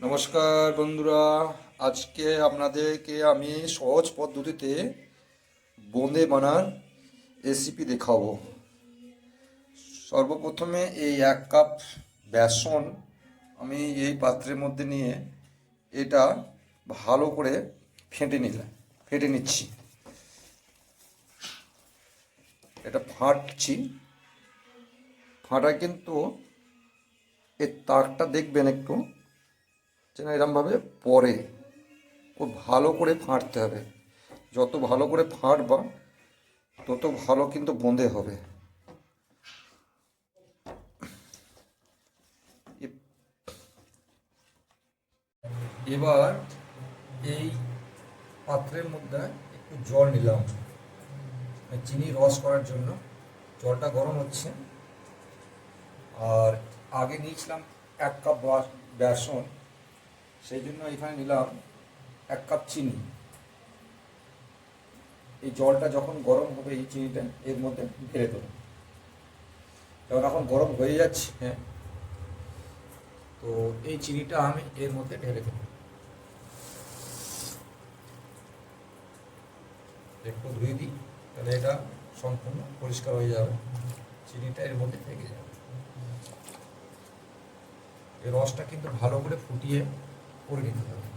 নমস্কার বন্ধুরা। আজকে আপনাদেরকে আমি সহজ পদ্ধতিতে বোঁদে বানার রেসিপি দেখাবো। সর্বপ্রথমে এই এক কাপ বেসন আমি এই পাত্রের মধ্যে নিয়ে এটা ভালো করে ফেটে নিলাম, ফেটে নিচ্ছি। এটা ফাটছি। ফাটা কিন্তু এর তারটা দেখবেন একটু। যেন এরমভাবে পরে। খুব ভালো করে ফাঁটতে হবে। যত ভালো করে ফাঁটবা তত ভালো কিন্তু বোঁদে হবে। এবার এই পাত্রের মধ্যে একটু জল নিলাম। চিনি রস করার জন্য। জলটা গরম হচ্ছে। আর আগে নিয়েছিলাম এক কাপ বেসন। সেই জন্য এখানে নিলাম এক কাপ চিনি। এই জলটা যখন গরম হবে এই চিনিটা এর মধ্যে ঢেলে দেবো। যখন এখন গরম হয়ে যাচ্ছে হ্যাঁ। তো এই চিনিটা আমি এর মধ্যে ঢেলে দেবো। একটু ধুয়ে দিই, তাহলে এটা সম্পূর্ণ পরিষ্কার হয়ে যাবে। চিনিটা এর মধ্যে থেকে যাবে। এই রসটা কিন্তু ভালো করে ফুটিয়ে করে নিতে হবে।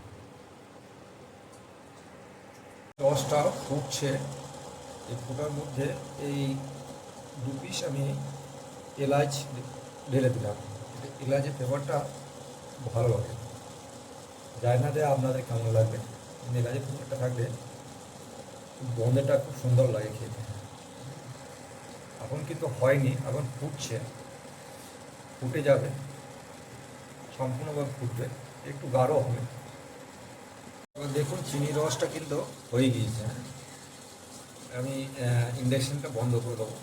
রসটা ফুটছে এই ফুটার মধ্যে এই দু পিস আমি এলাচ ঢেলে দিলাম। এলাচের ফ্লেভারটা ভালো লাগে। যায় না দেয় আপনাদের কেমন লাগবে। এলাচের ফ্লেভারটা থাকলে বন্ধেটা খুব সুন্দর লাগে খেতে। এখন কিন্তু হয়নি, এখন ফুটছে। ফুটে যাবে। সম্পূর্ণভাবে ফুটবে। একটু গাঢ় হবে। দেখুন চিনি রসটা কিন্তু হয়ে গিয়েছে আমি ইন্ডাকশনটা বন্ধ করে দেবো।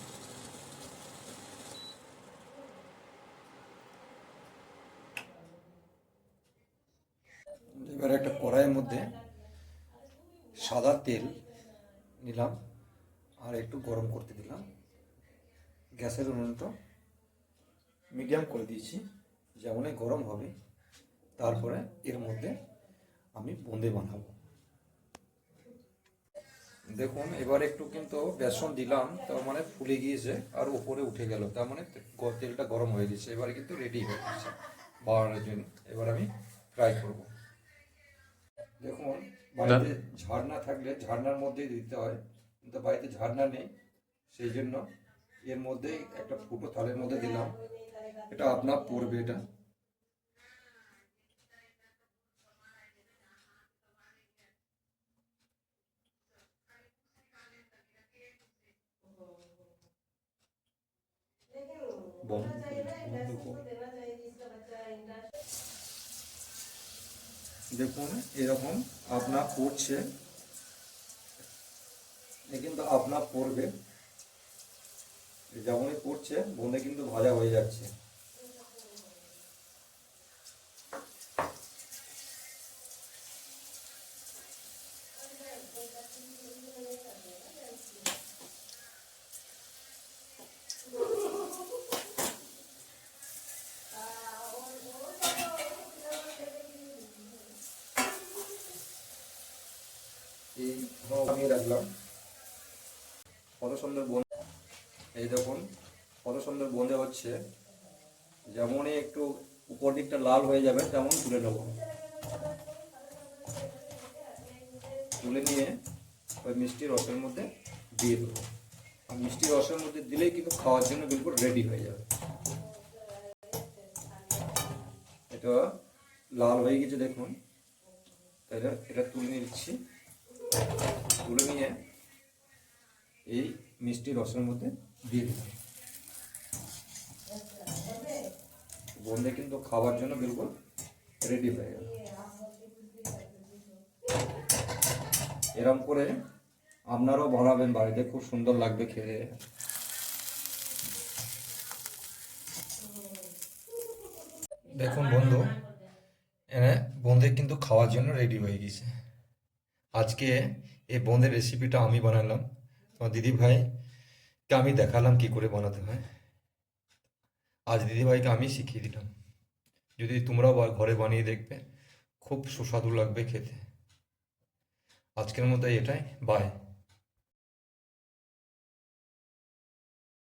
এবার একটা কড়াইয়ের মধ্যে সাদা তেল নিলাম আর একটু গরম করতে দিলাম। গ্যাসের উনুনটা মিডিয়াম করে দিয়েছি, যেমনই গরম হবে। তারপরে এর মধ্যে আমি বোঁদে বানাবো। দেখুন এবার একটু কিন্তু বেসন দিলাম তার মানে ফুলে গিয়েছে আর উপরে উঠে গেল। তার মানে তেলটা গরম হয়ে গেছে এবার কিন্তু রেডি হয়ে গেছে বানানোর জন্য। এবার আমি ফ্রাই করব। দেখুন বাড়িতে ঝাড়না থাকলে ঝাড়নার মধ্যেই দিতে হয় কিন্তু বাড়িতে ঝাড়না নেই সেই জন্য এর মধ্যেই একটা ফুটো থালের মধ্যে দিলাম। এটা আপনার পড়বে এটা। করে। দেখুন, এরকম আপনার পড়ছে। কিন্তু আপনার পড়বে। যেমনই পড়ছে বোঁদে কিন্তু ভাজা হয়ে যাচ্ছে। নিয়ে রাখলাম। কত সুন্দর বোন এই দেখুন কত সুন্দর বোঁদে হচ্ছে, যেমনই একটু উপর দিকটা লাল হয়ে যাবে, তেমন তুলে নেব। তুলে নিয়ে ওই মিষ্টি রসের মধ্যে দিয়ে দেবো। আর মিষ্টি রসের মধ্যে দিলেই কিন্তু খাওয়ার জন্য বিলকুল রেডি হয়ে যাবে। এটা লাল হয়ে গেছে, দেখুন। তাহলে এটা তুলে নিচ্ছি। তুলে নিয়ে এই মিষ্টি রসের মধ্যে দিয়ে দিলাম। বোনদে কিন্তু খাওয়ার জন্য বিলকুল রেডি হয়ে গেল। এরম করে আপনারাও বানাবেন বাড়িতে, খুব সুন্দর লাগবে খেয়ে। দেখুন বন্ধু, এনে বোঁদে কিন্তু খাওয়ার জন্য রেডি হয়ে গেছে। আজকে এই বোঁদের রেসিপিটা আমি বানালাম। তোমার দিদি ভাইকে আমি দেখালাম কি করে বানাতে হয়। আজ দিদি ভাইকে আমি শিখিয়ে দিলাম। যদি তোমরাও ঘরে বানিয়ে দেখবে, খুব সুস্বাদু লাগবে খেতে। আজকের মতো এটাই। বাই